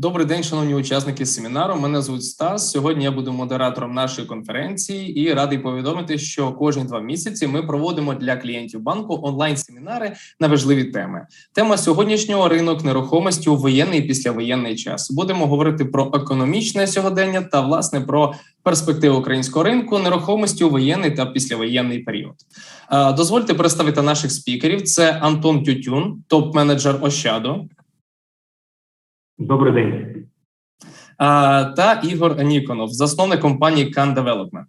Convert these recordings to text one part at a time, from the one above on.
Добрий день, шановні учасники семінару. Мене звуть Стас. Сьогодні я буду модератором нашої конференції і радий повідомити, що кожні два місяці ми проводимо для клієнтів банку онлайн-семінари на важливі теми. Тема сьогоднішнього ринок нерухомості у воєнний і післявоєнний час. Будемо говорити про економічне сьогодення та власне про перспективи українського ринку нерухомості у воєнний та післявоєнний період. Дозвольте представити наших спікерів: це Антон Тютюн, топ-менеджер Ощаду. Добрий день. А, та Ігор Ніконов, засновник компанії Can Development.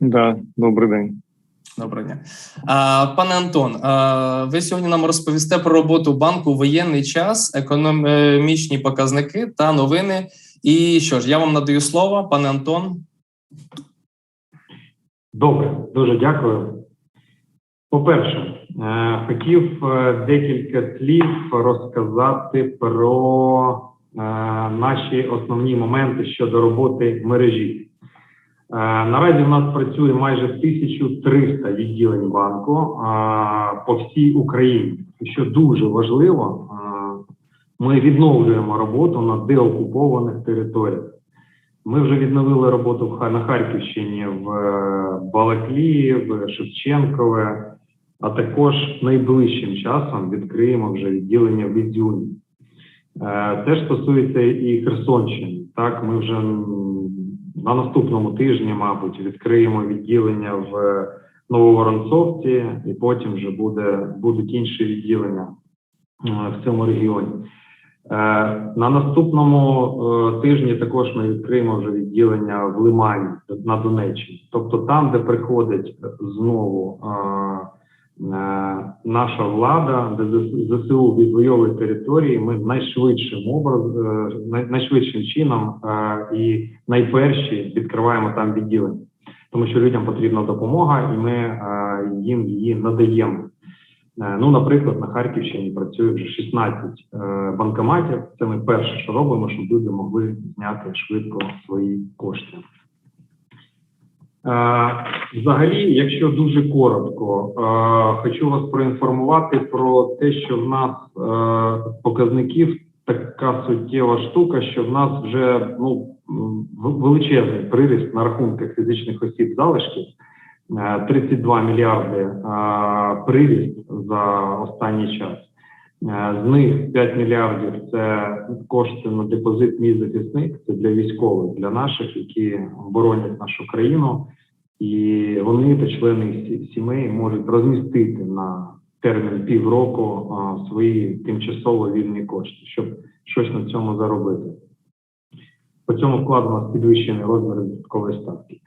Да, добрий день. Доброго дня. А, пане Антон, а, ви сьогодні нам розповісте про роботу банку у воєнний час, економічні показники та новини. І що ж, я вам надаю слово, пане Антон. Добре, дуже дякую. По-перше, е, хотів е, декілька слів розказати про е, наші основні моменти щодо роботи мережі. Е, Наразі в нас працює майже 1300 відділень банку е, по всій Україні. Що дуже важливо, е, ми відновлюємо роботу на деокупованих територіях. Ми вже відновили роботу на Харківщині в е, Балаклії, в Шевченкове, а також найближчим часом відкриємо вже відділення в Ізюмі. Е, Теж стосується і Херсонщини. Так, ми вже на наступному тижні, мабуть, відкриємо відділення в Нововоронцовці, і потім вже буде, будуть інші відділення е, в цьому регіоні. Е, На наступному е, тижні також ми відкриємо вже відділення в Лимані на Донеччині. Тобто там, де приходить знову е, е, наша влада, ЗСУ відвоює території, ми найшвидшим образ, е, найшвидшим чином е, і найперші відкриваємо там відділення, тому що людям потрібна допомога, і ми е, їм її надаємо. Е, Ну, наприклад, на Харківщині працює вже 16 е, банкоматів. Це ми перше, що робимо, щоб люди могли зняти швидко свої кошти. Е, Взагалі, якщо дуже коротко, е, хочу вас проінформувати про те, що в нас е, показників така суттєва штука, що в нас вже ну величезний приріст на рахунках фізичних осіб залишків. Е, 32 мільярди приріст за останній час. Е, З них 5 мільярдів це кошти на депозит мій захисник. Це для військових, для наших, які боронять нашу країну, і вони та члени сімей можуть розмістити на термін півроку е, свої тимчасово вільні кошти, щоб щось на цьому заробити. По цьому нас підвищений розмір відсоткової ставки.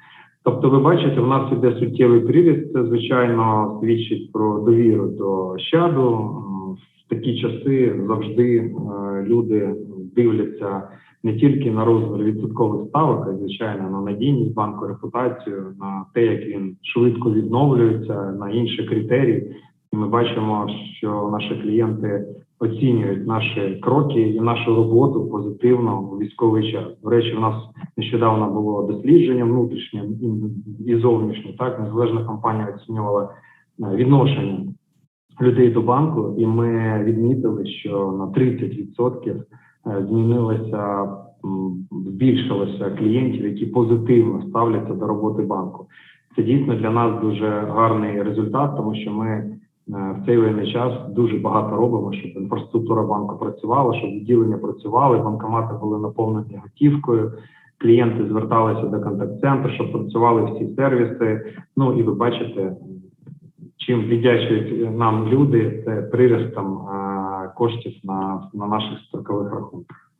Тобто, ви бачите, в нас іде суттєвий приріст. Це звичайно свідчить про довіру до щаду. В такі часи завжди е, люди дивляться не тільки на розмір відсоткових ставок, а звичайно на надійність банку, репутацію, на те, як він швидко відновлюється, на інші критерії. І ми бачимо, що наші клієнти оцінюють наші кроки і нашу роботу позитивно у військовий час. До речі, у нас нещодавно було дослідження внутрішнє і- і зовнішнє. Так незалежна компанія оцінювала е, відношення людей до банку, і ми відмітили, що на 30% е, змінилося збільшилося клієнтів, які позитивно ставляться до роботи банку. Це дійсно для нас дуже гарний результат, тому що ми е, в цей воєнний час дуже багато робимо, щоб інфраструктура банку працювала, щоб відділення працювали, банкомати були наповнені готівкою. Клієнти зверталися до контакт-центру, щоб працювали всі сервіси. Ну і ви бачите, чим віддячують нам люди, це приростом е, коштів на, на наших строкових рахунках.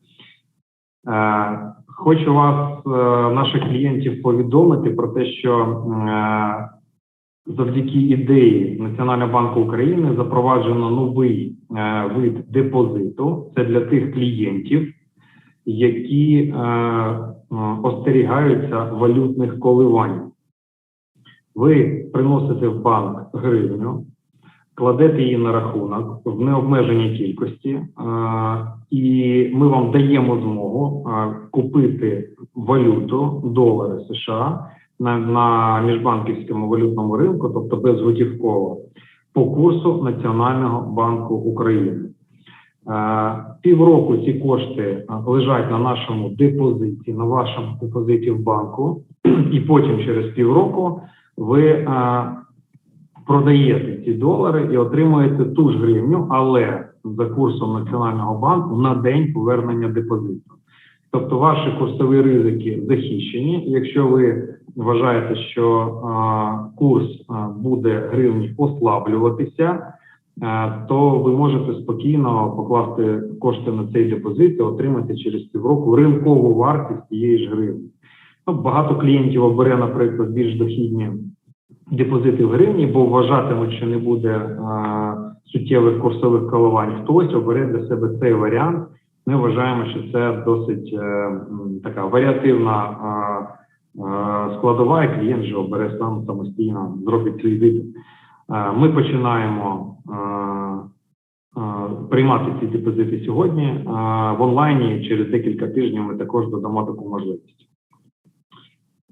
Е, Хочу вас, е, наших клієнтів, повідомити про те, що е, завдяки ідеї Національного банку України запроваджено новий е, вид депозиту. Це для тих клієнтів, які е, е, остерігаються валютних коливань. Ви приносите в банк гривню, кладете її на рахунок в необмеженій кількості, і ми вам даємо змогу купити валюту, долари США на, на міжбанківському валютному ринку, тобто безготівково, по курсу Національного банку України. Півроку ці кошти лежать на нашому депозиті, на вашому депозиті в банку, і потім через півроку ви е, продаєте ці долари і отримуєте ту ж гривню, але за курсом Національного банку на день повернення депозиту. Тобто ваші курсові ризики захищені. Якщо ви вважаєте, що е, курс е, буде гривні ослаблюватися, е, то ви можете спокійно покласти кошти на цей депозит і отримати через півроку ринкову вартість тієї ж гривні. Ну, багато клієнтів обере, наприклад, більш дохідні депозити в гривні, бо вважатимуть, що не буде е, суттєвих курсових коливань. Хтось обере для себе цей варіант. Ми вважаємо, що це досить е, така варіативна е, складова, і клієнт же обере сам самостійно, зробить свій вибір. Е, Ми починаємо е, приймати ці депозити сьогодні в онлайні. Через декілька тижнів ми також додамо таку можливість.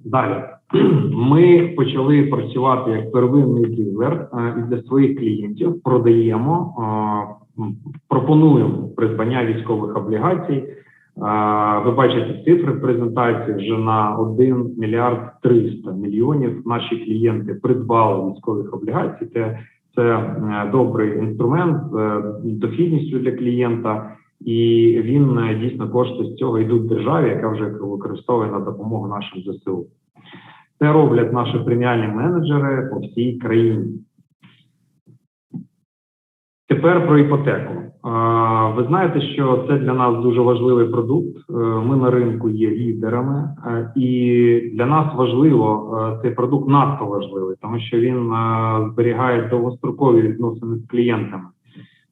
Далі ми почали працювати як первинний дилер е, і для своїх клієнтів продаємо, е, пропонуємо придбання військових облігацій. Е, Ви бачите цифри в презентації вже на 1 мільярд 300 мільйонів. Наші клієнти придбали військових облігацій. Це, це добрий інструмент з дохідністю для клієнта, і він е, дійсно кошти з цього йдуть державі, яка вже використовує на допомогу нашим ЗСУ. Це роблять наші преміальні менеджери по всій країні. Тепер про іпотеку. Ви знаєте, що це для нас дуже важливий продукт. Е, Ми на ринку є лідерами, е, і для нас важливо е, цей продукт надто важливий, тому що він е, зберігає довгострокові відносини з клієнтами.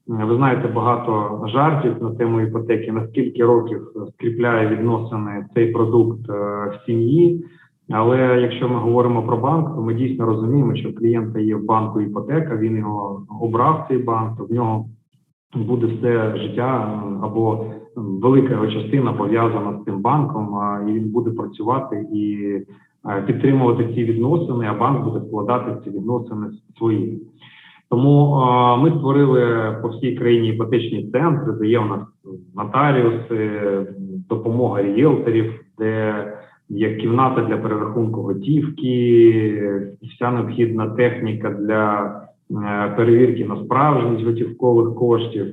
Е, Ви знаєте багато жартів на тему іпотеки, наскільки років скріпляє відносини цей продукт е, в сім'ї. Але якщо ми говоримо про банк, то ми дійсно розуміємо, що в клієнта є в банку іпотека, він його обрав цей банк, то в нього буде все життя або велика його частина пов'язана з цим банком, і він буде працювати і е, підтримувати ці відносини, а банк буде вкладати ці відносини свої. Тому е, ми створили по всій країні іпотечні центри, де є у нас нотаріуси, допомога ріелторів, де є кімната для перерахунку готівки, вся необхідна техніка для е, перевірки на справжність готівкових коштів.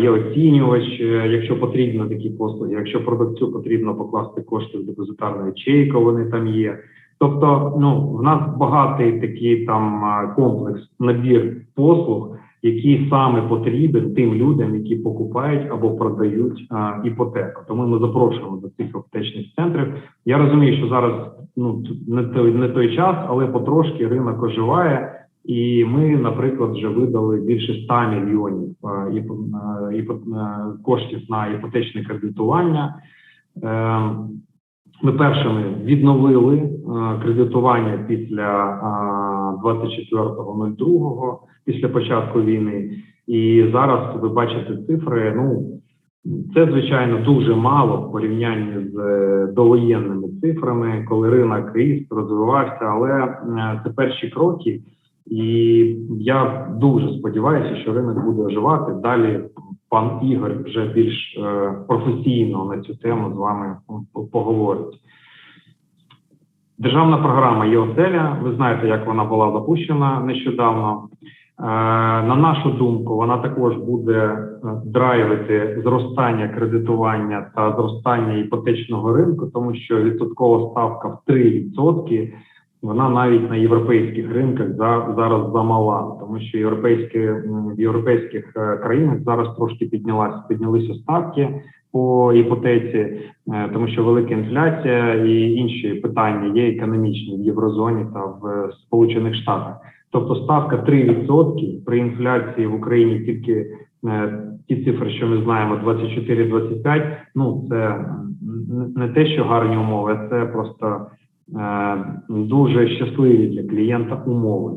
Є оцінювач, е, якщо потрібно такі послуги. Якщо продавцю потрібно покласти кошти в депозитарну ячейку, вони там є. Тобто, ну в нас багатий такий там комплекс набір послуг, який саме потрібен тим людям, які покупають або продають а, іпотеку. Тому ми запрошуємо до цих аптечних центрів. Я розумію, що зараз ну не той не той час, але потрошки ринок оживає. І ми, наприклад, вже видали більше 100 мільйонів коштів на іпотечне кредитування. Ми першими відновили е, кредитування після а, 24.02, після початку війни. І зараз ви бачите цифри. Ну це звичайно дуже мало в порівнянні з е, довоєнними цифрами, коли ринок ріс, розвивався. Але е, це перші кроки, і я дуже сподіваюся, що ринок буде оживати. Далі пан Ігор вже більш е, професійно на цю тему з вами поговорить. Державна програма є оселя. Ви знаєте, як вона була запущена нещодавно. Е, На нашу думку, вона також буде е, драйвити зростання кредитування та зростання іпотечного ринку, тому що відсоткова ставка в 3%, вона навіть на європейських ринках за- зараз замала, тому що європейські в європейських е, країнах зараз трошки піднялася, піднялися ставки по іпотеці, е, тому що велика інфляція і інші питання є економічні в єврозоні та в е, Сполучених Штатах. Тобто ставка 3% при інфляції в Україні тільки ті цифри, що ми знаємо, 24-25, ну це не те, що гарні умови, це просто дуже щасливі для клієнта умови.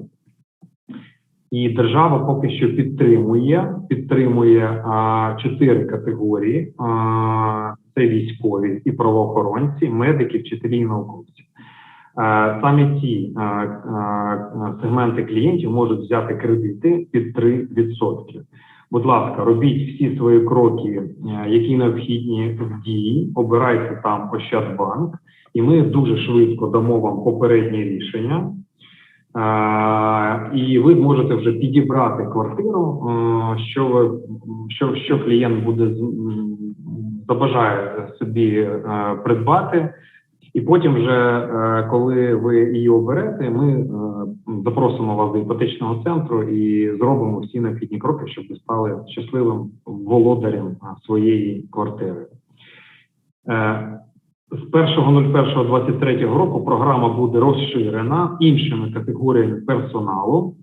І держава поки що підтримує, підтримує а, чотири категорії: а, це військові і правоохоронці, медики, вчителі і науковці. Е, Саме ці е, е, сегменти клієнтів можуть взяти кредити під 3%. Будь ласка, робіть всі свої кроки, е, які необхідні в дії. Обирайте там Ощадбанк, і ми дуже швидко дамо вам попереднє рішення. Е, І ви зможете вже підібрати квартиру, е, що ви що, що клієнт буде забажає собі е, придбати. І потім, вже е, коли ви її оберете, ми е, запросимо вас до іпотечного центру і зробимо всі необхідні кроки, щоб ви стали щасливим володарем е, своєї квартири. З 1.01.23 року програма буде розширена іншими категоріями персоналу.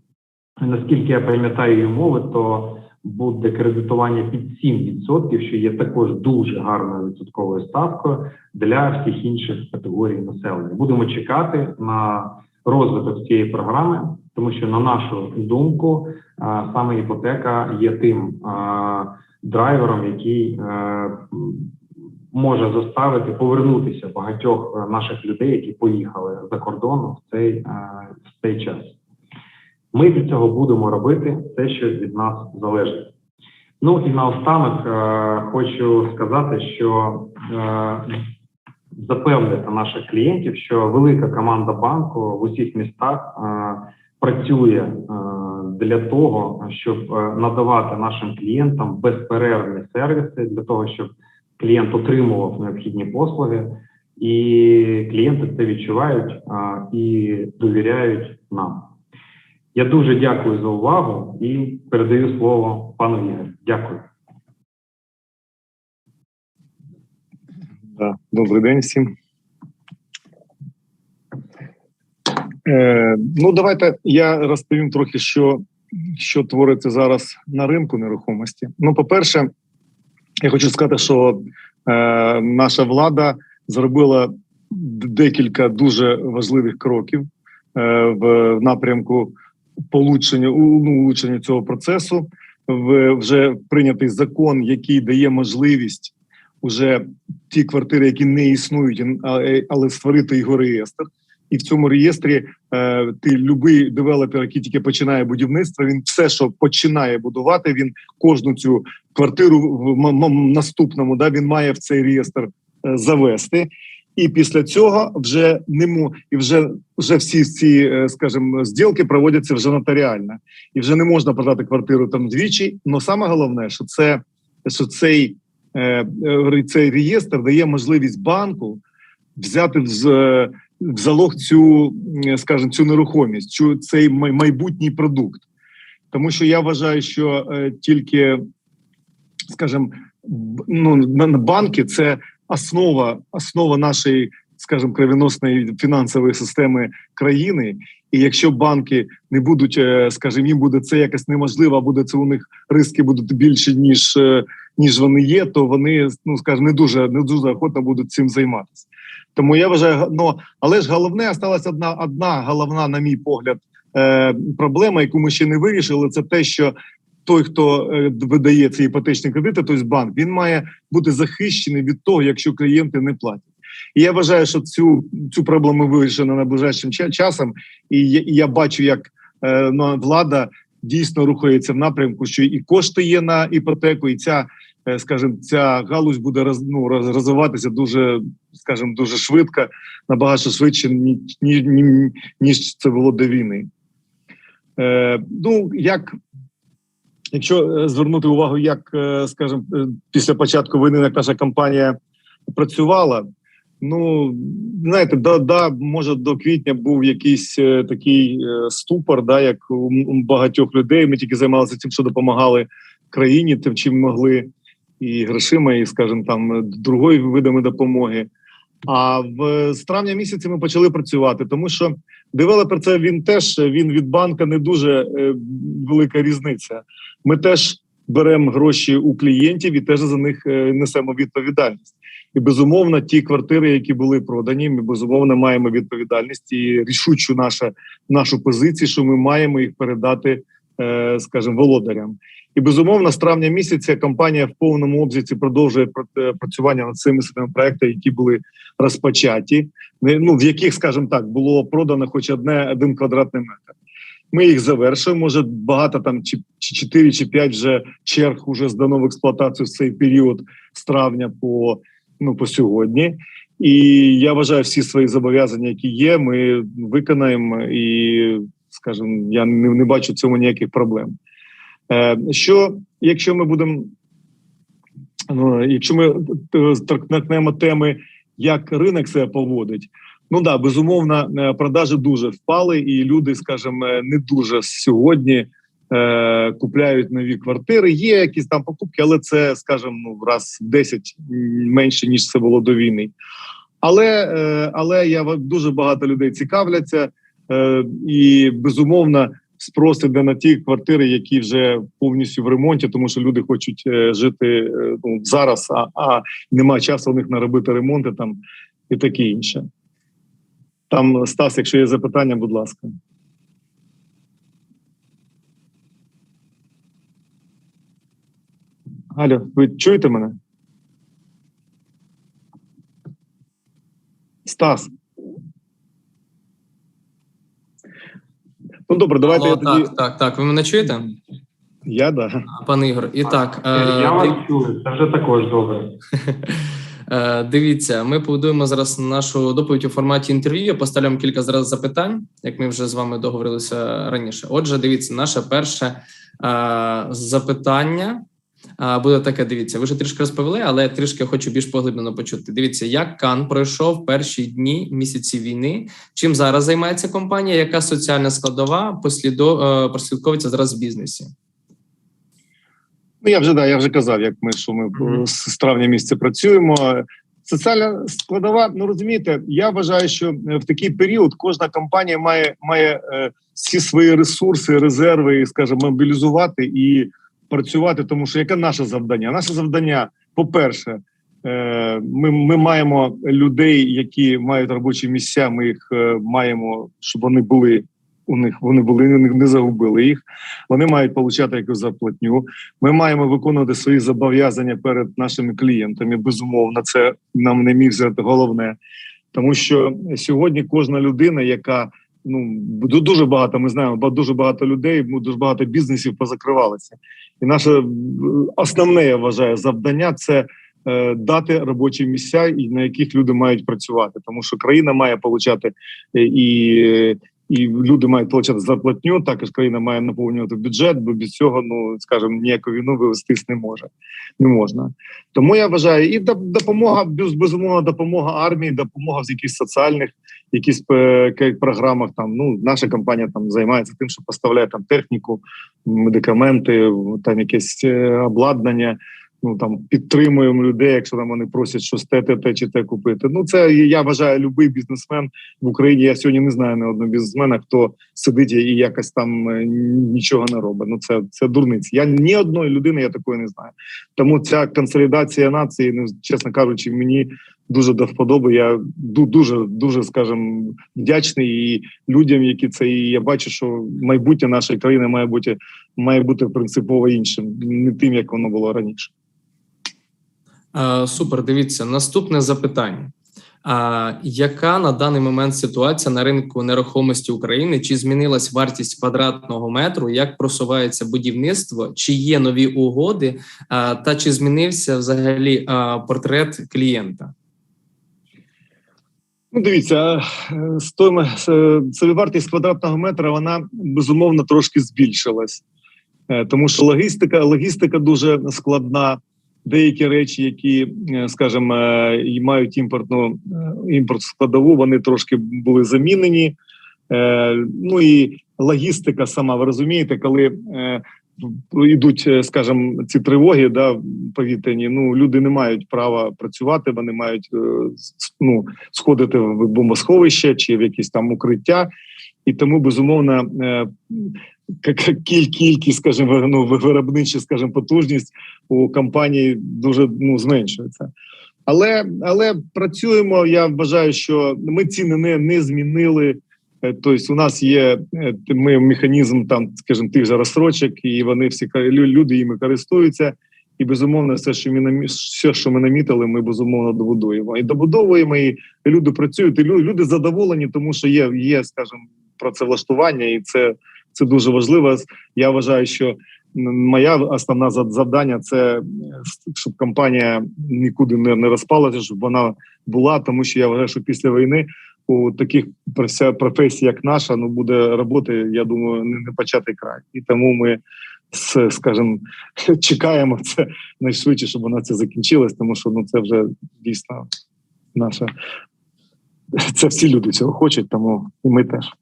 Наскільки я пам'ятаю її умови, то буде кредитування під 7%, що є також дуже гарною відсотковою ставкою для всіх інших категорій населення. Будемо чекати на розвиток цієї програми, тому що на нашу думку е, саме іпотека є тим е, драйвером, який е, може заставити повернутися багатьох е, наших людей, які поїхали за кордон в цей, е, в цей час. Ми для цього будемо робити те, що від нас залежить. Ну і наостанок е, хочу сказати, що запевнити наших клієнтів, що велика команда банку в усіх містах працює для того, щоб надавати нашим клієнтам безперервні сервіси для того, щоб клієнт отримував необхідні послуги, і клієнти це відчувають е, і довіряють нам. Я дуже дякую за увагу і передаю слово пану Ігорю. Дякую. Добрий день всім. Е, ну, давайте я розповім трохи, що, що твориться зараз на ринку нерухомості. Ну, по-перше, я хочу сказати, що е, наша влада зробила декілька дуже важливих кроків е, в, напрямку получення, ну, улучшення цього процесу. В, вже прийнятий закон, який дає можливість уже ті квартири, які не існують, а- але створити його реєстр. І в цьому реєстрі е, ти любий девелопер, який тільки починає будівництво, він все, що починає будувати, він кожну цю квартиру в наступному, да, він має в цей реєстр е, завести. І після цього вже нему і вже вже всі ці, е, скажімо, зділки проводяться вже нотаріально, і вже не можна продати квартиру там двічі. Але саме головне, що це що цей е, е, цей реєстр дає можливість банку взяти з- в залог цю, скажімо, цю нерухомість, цю цей майбутній продукт. Тому що я вважаю, що е, тільки, скажімо, ну, банки це основа, основа нашої, скажімо, кровіносної фінансової системи країни. І якщо банки не будуть, е, скажімо, їм буде це якось неможливо, буде це у них риски будуть більше ніж е, ніж вони є, то вони ну скажімо, не дуже не дуже охотно будуть цим займатися. Тому я вважаю, ну але ж головне осталась одна одна головна, на мій погляд, е, проблема, яку ми ще не вирішили, це те, що той, хто е, видає ці іпотечні кредити, тобто банк, він має бути захищений від того, якщо клієнти не платять. І я вважаю, що цю цю проблему вирішено найближчим ча- часом, і я, і я бачу, як е, ну, влада дійсно рухається в напрямку, що і кошти є на іпотеку, і ця, скажімо, ця галузь буде роз, ну, роз- розвиватися дуже, скажімо, дуже швидко, набагато швидше, ні- ні- ні- ніж це було до війни. Е, ну, як Якщо е, звернути увагу, як е, скажімо, е, після початку війни як наша компанія працювала, ну знаєте, да, да, може до квітня був якийсь е, такий е, ступор, да, як у багатьох людей. Ми тільки займалися тим, що допомагали країні, тим, чим могли, і грошима, і, скажімо, там другою видами допомоги. А в з травня місяці ми почали працювати, тому що девелопер це він теж він від банка не дуже е, велика різниця. Ми теж беремо гроші у клієнтів і теж за них е, несемо відповідальність. І безумовно, ті квартири, які були продані, ми безумовно маємо відповідальність і рішучу наша, нашу позицію, що ми маємо їх передати, е, скажімо, володарям. І безумовно, з травня місяця компанія в повному обсязі продовжує пр- е, працювання над цими цими проектами, які були розпочаті, ну в яких, скажімо так, було продано хоч одне один квадратний метр. Ми їх завершуємо. Може, багато там чи, чи 4, чи 5 вже черг уже здано в експлуатацію в цей період з травня по, ну, по сьогодні. І я вважаю, всі свої зобов'язання, які є, ми виконаємо, і скажімо, я не, не бачу цьому ніяких проблем. Е, що якщо ми будемо, ну, якщо ми е, торкнемо теми, як ринок себе поводить, ну да, безумовно, е, продажі дуже впали, і люди, скажімо, не дуже сьогодні е, купляють нові квартири. Є якісь там покупки, але це, скажімо, ну раз в 10 менше ніж це було до війни. Але е, але я дуже багато людей цікавляться, е, і безумовно спрос іде на ті квартири, які вже повністю в ремонті, тому що люди хочуть е, жити е, ну, зараз, а, а немає часу у них наробити ремонти там і таке інше. Там Стас, якщо є запитання, будь ласка. Алло, ви чуєте мене? Стас. Ну добре, давайте Алло, я тоді. Так, так, так. Ви мене чуєте, Я да. пане Ігор? І так, е, Я вас див- чую, це вже також добре. е, дивіться, ми побудуємо зараз нашу доповідь у форматі інтерв'ю. Поставлю кілька зараз запитань, як ми вже з вами договорилися раніше. Отже, дивіться, наше перше е, запитання. Буде таке, дивіться, ви вже трішки розповіли, але я трішки хочу більш поглиблено почути. Дивіться, як Кан пройшов перші дні місяці війни. Чим зараз займається компанія? Яка соціальна складова послідо е, прослідковується зараз в бізнесі? Ну я вже да, я вже казав, як ми що ми Мгм. з травня місяця працюємо. Соціальна складова, ну розумієте, я вважаю, що е, в такий період кожна компанія має має е, всі свої ресурси, резерви, скажімо, мобілізувати і працювати. Тому що яке наше завдання? Наше завдання, по-перше, е, ми, ми маємо людей, які мають робочі місця. Ми їх е, маємо, щоб вони були у них, вони були не, загубили їх. Вони мають отримати якусь зарплатню. Ми маємо виконувати свої зобов'язання перед нашими клієнтами. Безумовно, це нам не міг взяти головне, тому що сьогодні кожна людина, яка ну дуже багато, ми знаємо, ба- дуже багато людей, дуже багато бізнесів позакривалися. І наше е, основне, я вважаю, завдання це. е, Дати робочі місця, і на яких люди мають працювати, тому що країна має получати е, і і люди мають отримати зарплатню. Також країна має наповнювати бюджет, бо без цього, ну скажімо, ніяку війну вивестись не може. Не можна. Тому я вважаю, і допомога без- безумовно, допомога армії, допомога в якихось соціальних якісь е, програмах. Там ну наша компанія там займається тим, що поставляє там техніку, медикаменти, там якесь е, обладнання. Ну там підтримуємо людей, якщо там вони просять щось те, те, те чи те купити. Ну це я вважаю, любий бізнесмен в Україні. Я сьогодні не знаю ні одного бізнесмена, хто сидить і якось там е, нічого не робить. Ну це це дурниці. Я ні одної людини я такої не знаю. Тому ця консолідація нації, ну чесно кажучи, мені дуже до вподоби. Я ду- дуже дуже скажем вдячний і людям, які це і я бачу, що майбутнє нашої країни має бути має бути принципово іншим, не тим, як воно було раніше. Супер, дивіться, наступне запитання. А яка на даний момент ситуація на ринку нерухомості України? Чи змінилась вартість квадратного метру? Як просувається будівництво? Чи є нові угоди? А, та чи змінився взагалі а, портрет клієнта? Ну, дивіться, е, стоїмо- е, собівартість квадратного метра вона безумовно трошки збільшилась, Е, тому що логістика, логістика дуже складна. Деякі речі, які, е, скажімо, е, мають імпортну е, імпорт складову, вони трошки були замінені. Е, Ну і логістика сама, ви розумієте, коли е, йдуть, е, скажімо, ці тривоги, да, повітряні, ну люди не мають права працювати, вони мають е, ну, сходити в бомбосховище чи в якісь там укриття, і тому безумовно е, кількість, скажімо, ну, виробнича, скажімо, потужність у компанії дуже ну, зменшується. Але але працюємо. Я вважаю, що ми ціни не, не змінили. Е, Тобто, у нас є е, ми механізм там, скажімо, тих же розстрочок, і вони всі люди їми користуються. І безумовно, все, що ми все, що ми намітили, ми безумовно добудуємо. І добудовуємо, і люди працюють, і лю- люди задоволені, тому що є, є, скажімо, працевлаштування, і це Це дуже важливо. Я вважаю, що моя основна завдання це е, щоб компанія нікуди не, не розпалася, щоб вона була, тому що я вважаю, що після війни у таких професій, як наша, ну буде роботи, я думаю, не, початий край. І тому ми скажімо, чекаємо це найшвидше, щоб вона це закінчилась, тому що ну це вже дійсно наша. Це всі люди цього хочуть, тому і ми теж.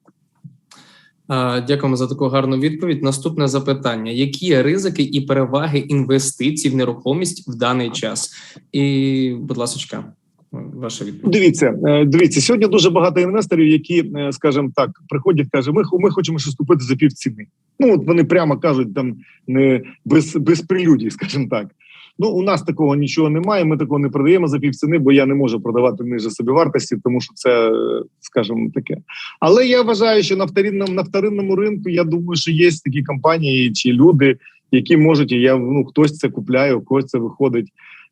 Дякуємо за таку гарну відповідь. Наступне запитання: які ризики і переваги інвестицій в нерухомість в даний час? І, будь ласка, ваша відповідь. Дивіться, е, дивіться, сьогодні дуже багато інвесторів, які, е, скажімо так, приходять, кажуть, ми, ми хочемо щось купити за півціни. Ну от вони прямо кажуть, там не без, без прелюдій, скажімо так. Ну, у нас такого нічого немає. Ми такого не продаємо за півціни, бо я не можу продавати ниже собівартості, тому що це, е, скажімо, таке. Але я вважаю, що на вторинному, на вторинному ринку я думаю, що є такі компанії чи люди, які можуть, і я ну хтось це купляє, у когось це виходить.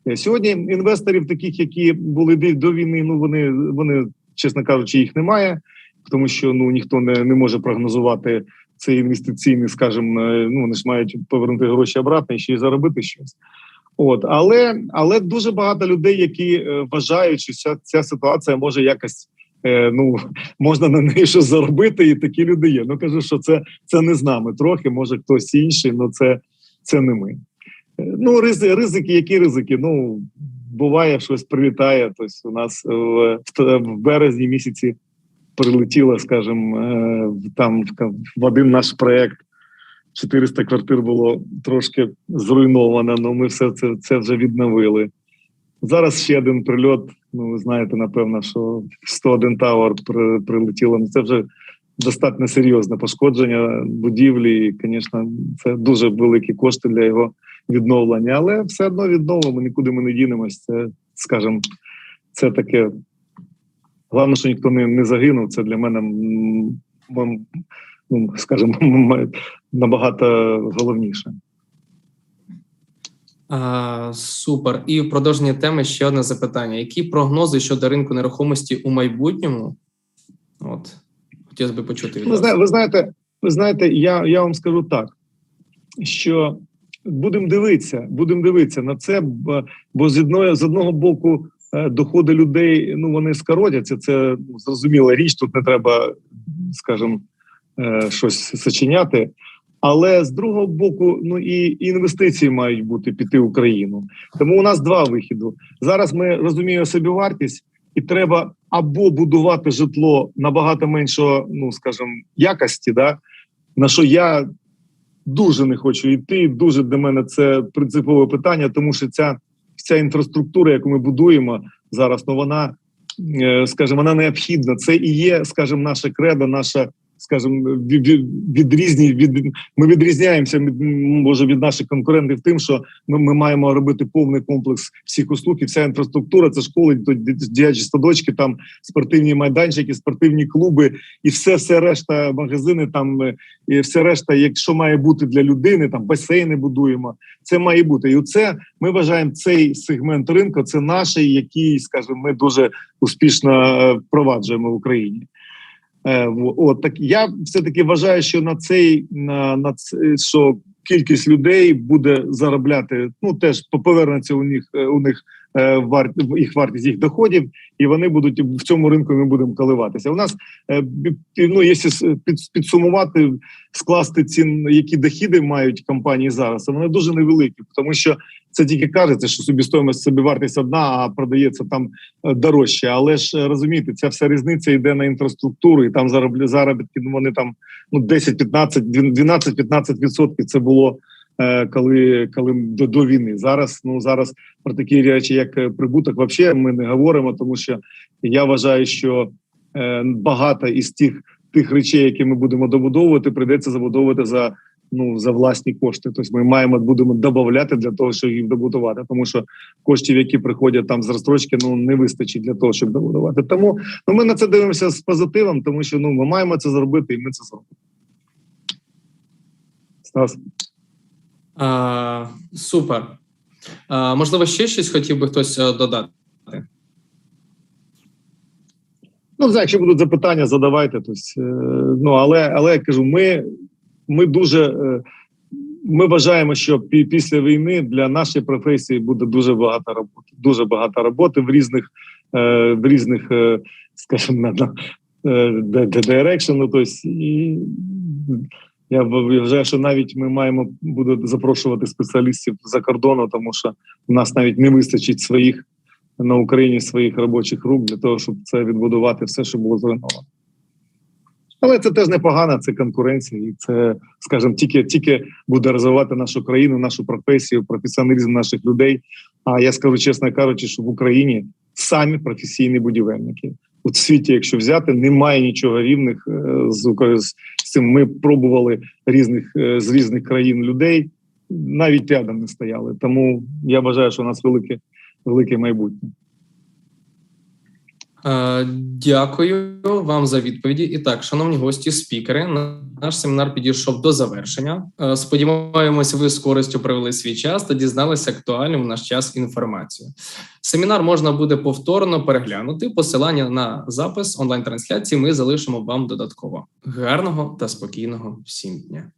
Е, Сьогодні інвесторів, таких, які були до- війни, ну вони вони, чесно кажучи, їх немає, тому що ну ніхто не, не може прогнозувати цей інвестиційний, скажімо, е, ну вони ж мають повернути гроші обратно і ще й заробити щось. От, але але дуже багато людей, які е, вважають, що ця, ця ситуація може якось. Ну можна на неї щось заробити, і такі люди є. Ну кажу, що це це не з нами трохи, може хтось інший, але це, це не ми. Ну, ризики, ризики, які ризики? Ну буває, щось прилітає. Тобто у нас в, в березні місяці прилетіло, скажімо, е, там в- один наш проект 400 квартир було трошки зруйновано, але ми все це, це вже відновили. Зараз ще один прильот. Ну, ви знаєте, напевно, що 101 Тауер при, прилетіло. Ну, Це вже достатньо серйозне пошкодження будівлі. І, звісно, це дуже великі кошти для його відновлення. Але все одно відновимо, нікуди ми не дінемось. Це, скажімо, це таке. Головне, що ніхто не, не загинув. Це для мене, ну, скажімо, набагато головніше. А, супер. І в продовження теми ще одне запитання: які прогнози щодо ринку нерухомості у майбутньому? От хотілося би почути від Ви, вас. ви знаєте, ви знаєте, я, я вам скажу так, що будемо дивитися, будемо дивитися на це, бо, з одного, з одного боку е, доходи людей ну вони скоротяться. Це ну, зрозуміла річ. Тут не треба, скажімо, е, щось сочиняти. Але з другого боку, ну і інвестиції мають бути піти в Україну. Тому у нас два вихіди. Зараз ми розуміємо собівартість, і треба або будувати житло набагато меншого, ну скажімо, якості, да на що я дуже не хочу йти. Дуже для мене це принципове питання, тому що ця ця інфраструктура, яку ми будуємо зараз, ну вона, е, скажімо, вона необхідна. Це і є, скажімо, наше кредо, наша. Від, відрізні від ми відрізняємося від, може від наших конкурентів тим, що ми, ми маємо робити повний комплекс всіх услуг і вся інфраструктура, це школи, то дитячі садочки, там спортивні майданчики, спортивні клуби і все, все решта магазини, там і все решта, якщо має бути для людини, там басейни будуємо. Це має бути. І оце ми вважаємо цей сегмент ринку. Це наш, який, скажімо, ми дуже успішно е, впроваджуємо в Україні. Е, От так я все таки вважаю, що на цей на, на це, що кількість людей буде заробляти. Ну теж повернеться у них е, у них е, варт їх вартість їх доходів, і вони будуть в цьому ринку. Ми будемо коливатися. У нас ну, якщо підсумувати, скласти ці які дохіди мають компанії зараз, вони дуже невеликі, тому що це тільки кажеться, що собівартість собівартість одна, а продається там е, дорожче. Але ж е, розумієте, ця вся різниця йде на інфраструктуру, і там заробітки. Ну вони там ну 10-15, 12-15 відсотків. Це було е, коли, коли до, до війни. Зараз ну зараз про такі речі, як прибуток, вообще ми не говоримо, тому що я вважаю, що багато із тих тих речей, які ми будемо добудовувати, прийдеться забудовувати за. Ну за власні кошти, тобто ми маємо будемо додати для того, щоб їх добудувати, тому що коштів, які приходять там з розстрочки, ну не вистачить для того, щоб добудувати. Тому ну ми на це дивимося з позитивом, тому що ну ми маємо це зробити, і ми це зробимо. Стас. А, супер. А, можливо, ще щось хотів би хтось е, додати. Ну, якщо будуть запитання, задавайте. Тобто, е, ну але але я кажу, ми ми дуже е, ми вважаємо, що після війни для нашої професії буде дуже багато роботи. Дуже багато роботи в різних е, в різних, е, скажімо, ну, тобто, і я вважаю, що навіть ми маємо буде запрошувати спеціалістів за кордону, тому що у нас навіть не вистачить своїх на Україні своїх робочих рук для того, щоб це відбудувати все, що було зруйновано. Але це теж непогано, це конкуренція, і це, скажімо, тільки, тільки буде розвивати нашу країну, нашу професію, професіоналізм наших людей. А я скажу чесно кажучи, що в Україні самі професійні будівельники. У світі, якщо взяти, немає нічого рівних е, з з цим. Ми пробували різних е, з різних країн людей, навіть рядом не стояли. Тому я вважаю, що у нас велике, велике майбутнє. Е, Дякую вам за відповіді. І так, шановні гості, спікери, на- наш семінар підійшов до завершення. Е, Сподіваємось, ви з користю провели свій час та дізналися актуальну в наш час інформацію. Семінар можна буде повторно переглянути. Посилання на запис онлайн трансляції ми залишимо вам додатково. Гарного та спокійного всім дня.